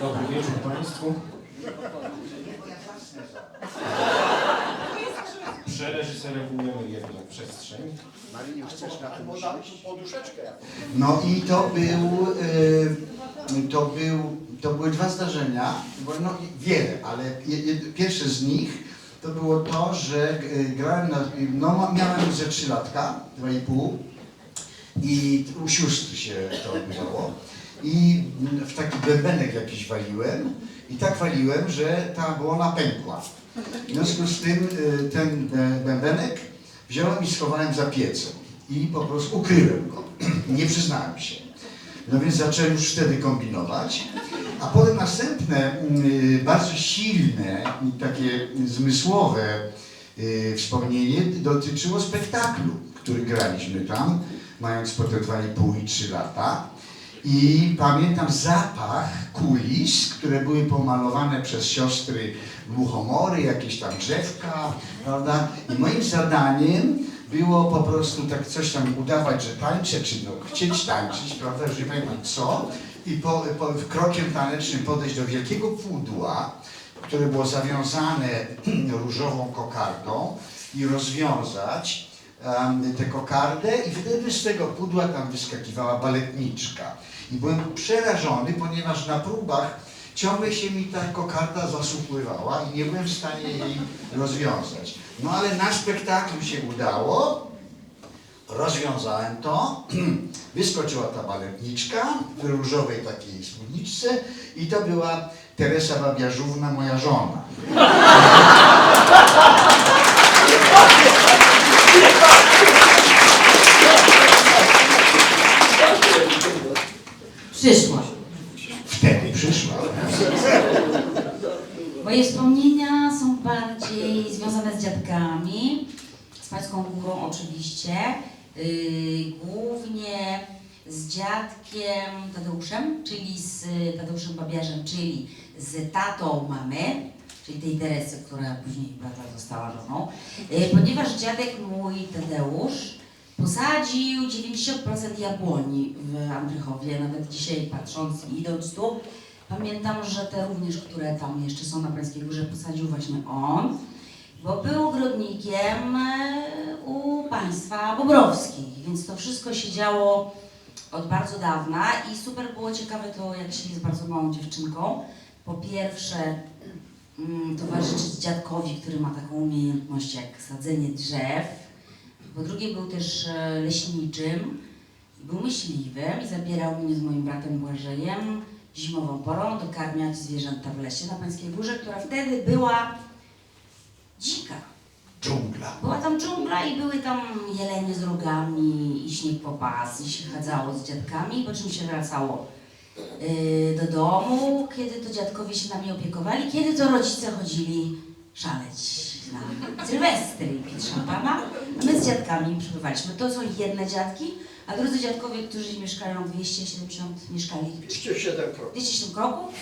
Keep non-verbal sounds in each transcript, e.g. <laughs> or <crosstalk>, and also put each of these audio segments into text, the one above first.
Dobry wieczór Państwu. Przereżyserowujemy jedną przestrzeń. Chcesz na tym poduszeczkę. No i to był, y, to był, to były dwa zdarzenia, bo no i wiele, ale pierwsze z nich to było to, że y, grałem na, no miałem ze trzy latka, dwa i pół i u sióstr się to odbywało i w taki bębenek jakiś waliłem i tak waliłem, że ta błona pękła. W związku z tym y, ten e, bębenek wziąłem i schowałem za piecem i po prostu ukryłem go. Nie przyznałem się. No więc zacząłem już wtedy kombinować. A potem następne, y, bardzo silne, i takie zmysłowe y, wspomnienie dotyczyło spektaklu, który graliśmy tam, mając po te 2,5 i 3 lata. I pamiętam zapach kulis, które były pomalowane przez siostry muchomory, jakieś tam drzewka, prawda? I moim zadaniem było po prostu tak coś tam udawać, że tańczę, czy no, chcieć tańczyć, prawda, już nie pamiętam co. I po, po, krokiem tanecznym podejść do wielkiego pudła, które było zawiązane <clears throat> różową kokardą i rozwiązać tę kokardę i wtedy z tego pudła tam wyskakiwała baletniczka. I byłem przerażony, ponieważ na próbach ciągle się mi ta kokarda zasupływała i nie byłem w stanie jej rozwiązać. No ale na spektaklu się udało, rozwiązałem to, <clears throat> wyskoczyła ta baletniczka w różowej takiej spódniczce i to była Teresa Babiarzówna, moja żona. <laughs> Przyszła. Wtedy przyszła. Moje wspomnienia są bardziej związane z dziadkami, z Pańską Górą oczywiście, yy, głównie z dziadkiem Tadeuszem, czyli z Tadeuszem Babiarzem, czyli z tatą mamy, czyli tej Teresy, która później Beata została żoną, yy, ponieważ dziadek mój Tadeusz posadził 90% jabłoni w Andrychowie, nawet dzisiaj patrząc i idąc tu, Pamiętam, że te również, które tam jeszcze są na Pańskiej Górze, posadził właśnie on, bo był ogrodnikiem e, u państwa Bobrowskich, więc to wszystko się działo od bardzo dawna i super było ciekawe to, jak się jest bardzo małą dziewczynką. Po pierwsze, mm, towarzyszyć dziadkowi, który ma taką umiejętność jak sadzenie drzew. Po drugie, był też e, leśniczym, był myśliwym i zabierał mnie z moim bratem Błażejem zimową porą dokarmiać zwierzęta w lesie na Pańskiej Górze, która wtedy była dzika. Dżungla. Była tam dżungla i były tam jelenie z rogami i śnieg po pas i się chadzało z dziadkami, po czym się wracało yy, do domu, kiedy to dziadkowie się nami opiekowali, kiedy to rodzice chodzili szaleć na Sylwestry i pić szampana, a my z dziadkami przybywaliśmy. To są jedne dziadki, a drudzy dziadkowie, którzy mieszkają 270, mieszkali 207 kroków. 207 kroków.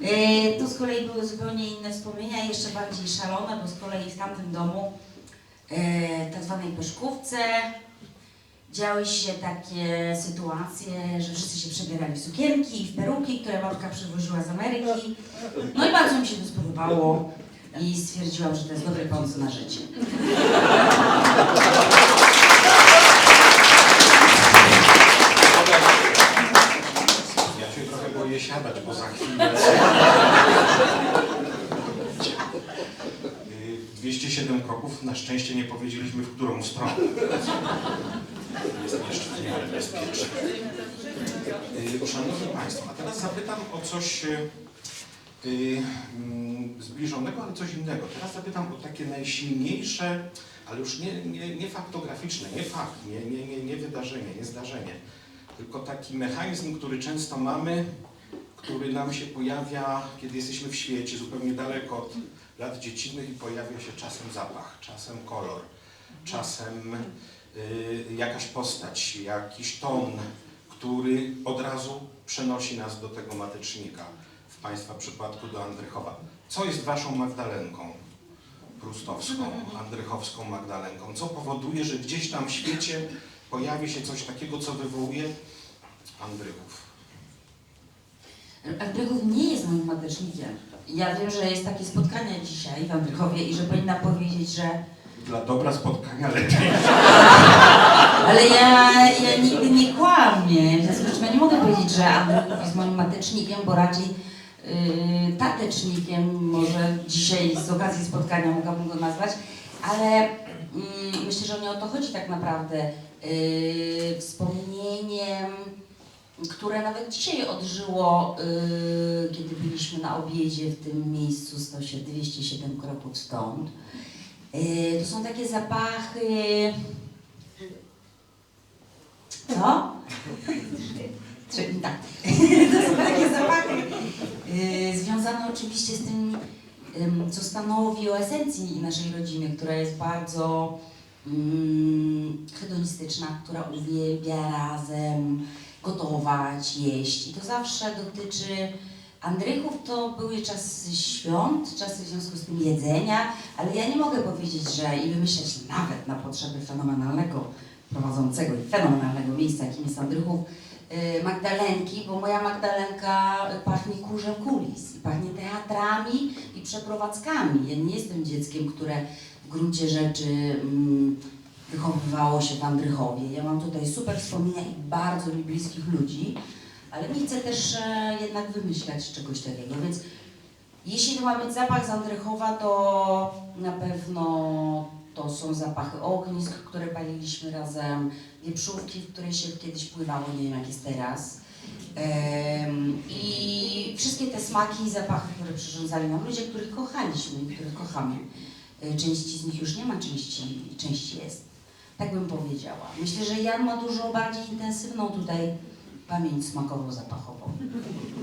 Yy, Tu z kolei były zupełnie inne wspomnienia, jeszcze bardziej szalone, bo z kolei w tamtym domu, yy, tak zwanej Peszkówce, działy się takie sytuacje, że wszyscy się przebierali w sukienki i w peruki, które matka przywoziła z Ameryki. No i bardzo mi się to spodobało i stwierdziłam, że to jest dobry pomysł na życie. Ja się trochę boję siadać, bo za chwilę... Y, 207 kroków, na szczęście nie powiedzieliśmy w którą stronę. Jest jeszcze w miarę bezpiecznie. Y, Szanowni Państwo, a teraz zapytam o coś y, y, zbliżonego, ale coś innego. Teraz zapytam o takie najsilniejsze, ale już nie, nie, nie faktograficzne, nie fakt, nie, nie, nie, nie wydarzenie, nie zdarzenie, tylko taki mechanizm, który często mamy, który nam się pojawia, kiedy jesteśmy w świecie, zupełnie daleko od lat dziecinnych i pojawia się czasem zapach, czasem kolor, czasem y, jakaś postać, jakiś ton, który od razu przenosi nas do tego matecznika, Państwa przypadku do Andrychowa. Co jest Waszą Magdalenką? Prustowską, <laughs> Andrychowską Magdalenką. Co powoduje, że gdzieś tam w świecie pojawi się coś takiego, co wywołuje Andrychów. Andrychów nie jest moim matecznikiem. Ja wiem, że jest takie spotkanie dzisiaj w Andrychowie i że powinna powiedzieć, że Dla dobra spotkania lepiej. <laughs> Ale ja, ja nigdy nie kłamię. W związku z czym ja nie mogę powiedzieć, że Andrychów jest moim matecznikiem, bo raczej tatecznikiem, może dzisiaj z okazji spotkania mogłabym go nazwać, ale mm, myślę, że nie o to chodzi tak naprawdę. Yy, wspomnieniem, które nawet dzisiaj odżyło, yy, kiedy byliśmy na obiedzie w tym miejscu 100 się 207 kroków stąd. To są takie zapachy. Co? <laughs> Czyli tak. <laughs> To są takie zapachy związane oczywiście z tym, ym, co stanowi o esencji naszej rodziny, która jest bardzo hedonistyczna, która uwielbia razem gotować, jeść. I to zawsze dotyczy Andrychów to były czasy świąt, czasy w związku z tym jedzenia, ale ja nie mogę powiedzieć, że i wymyśleć nawet na potrzeby fenomenalnego prowadzącego i fenomenalnego miejsca, jakim jest Andrychów, Magdalenki, bo moja Magdalenka pachnie kurzem kulis, pachnie teatrami i przeprowadzkami. Ja nie jestem dzieckiem, które w gruncie rzeczy mm, wychowywało się w Andrychowie. Ja mam tutaj super wspomnienia i bardzo mi bliskich ludzi, ale nie chcę też e, jednak wymyślać czegoś takiego, więc jeśli ma być zapach z Andrychowa, to na pewno to są zapachy ognisk, które paliliśmy razem, wieprzówki, w której się kiedyś pływało, nie wiem jak jest teraz. Em, I wszystkie te smaki i zapachy, które przyrządzali nam ludzie, których kochaliśmy i których kochamy. E, Części z nich już nie ma, części, części jest. Tak bym powiedziała. Myślę, że Jan ma dużo bardziej intensywną tutaj pamięć smakowo-zapachową.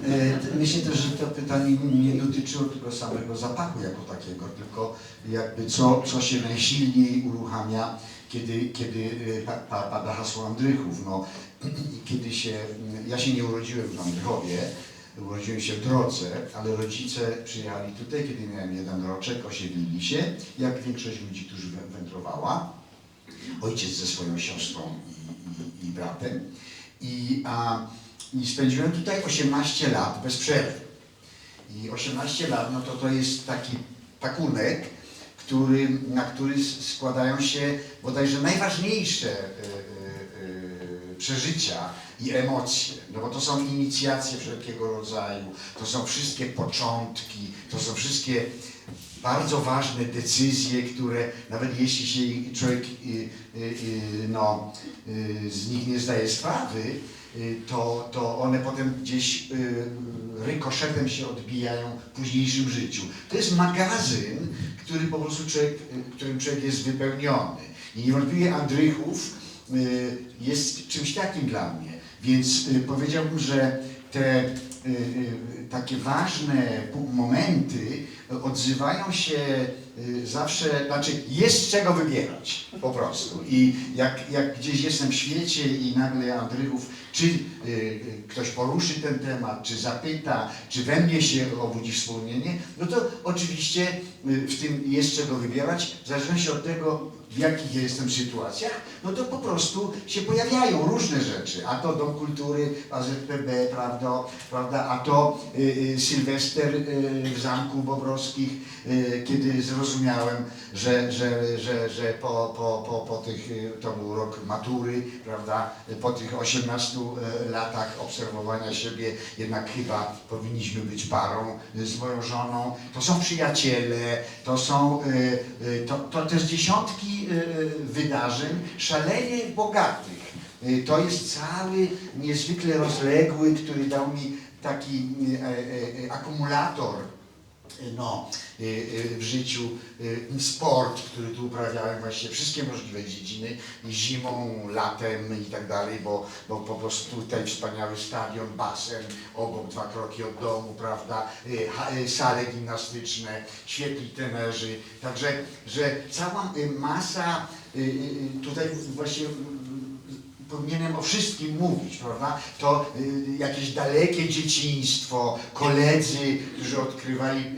E, Myślę też, że to pytanie nie dotyczyło tylko samego zapachu jako takiego, tylko jakby co, co się najsilniej uruchamia, kiedy, kiedy e, pa, pa, pada hasło Andrychów. No, <clears throat> kiedy się, ja się nie urodziłem w Andrychowie, urodziłem się w Drodze, ale rodzice przyjechali tutaj, kiedy miałem jeden roczek, osiedlili się, jak większość ludzi, którzy wę- wędrowała. Ojciec ze swoją siostrą i, i, i bratem. I, a, I spędziłem tutaj 18 lat bez przerwy. I 18 lat, no to to jest taki pakunek, który, na który składają się bodajże najważniejsze y, y, y, przeżycia i emocje. No bo to są inicjacje wszelkiego rodzaju, to są wszystkie początki, to są wszystkie bardzo ważne decyzje, które nawet jeśli się człowiek y, y, y, no, z nich nie zdaje sprawy, to, to one potem gdzieś rykoszetem się odbijają w późniejszym życiu. To jest magazyn, który po prostu człowiek, którym człowiek jest wypełniony. I niewątpliwie Andrychów jest czymś takim dla mnie. Więc powiedziałbym, że te takie ważne momenty odzywają się y, zawsze, znaczy jest czego wybierać po prostu. I jak, jak gdzieś jestem w świecie i nagle Andrychów, czy y, ktoś poruszy ten temat, czy zapyta, czy we mnie się obudzi wspomnienie, no to oczywiście w tym jest czego wybierać, w zależności od tego, w jakich ja jestem sytuacjach, no to po prostu się pojawiają różne rzeczy. A to Dom Kultury, AZPB, prawda, prawda a to Sylwester y, w Zamku Bobrowskich, y, kiedy zrozumiałem, że, że, że, że po, po, po, po tych, y, to był rok matury, prawda, y, po tych 18 y, latach obserwowania siebie, jednak chyba powinniśmy być parą y, z moją żoną. To są przyjaciele, to są, y, y, to, to też dziesiątki y, wydarzeń szalenie bogatych. Y, To jest cały niezwykle rozległy, który dał mi taki y, e, e, akumulator no, w życiu, sport, który tu uprawiałem, właściwie wszystkie możliwe dziedziny, zimą, latem i tak dalej, bo, bo po prostu tutaj wspaniały stadion, basen, obok dwa kroki od domu, prawda, sale gimnastyczne, świetni trenerzy, także, że cała masa, tutaj właśnie powinienem o wszystkim mówić, prawda? To y, jakieś dalekie dzieciństwo, koledzy, którzy odkrywali y,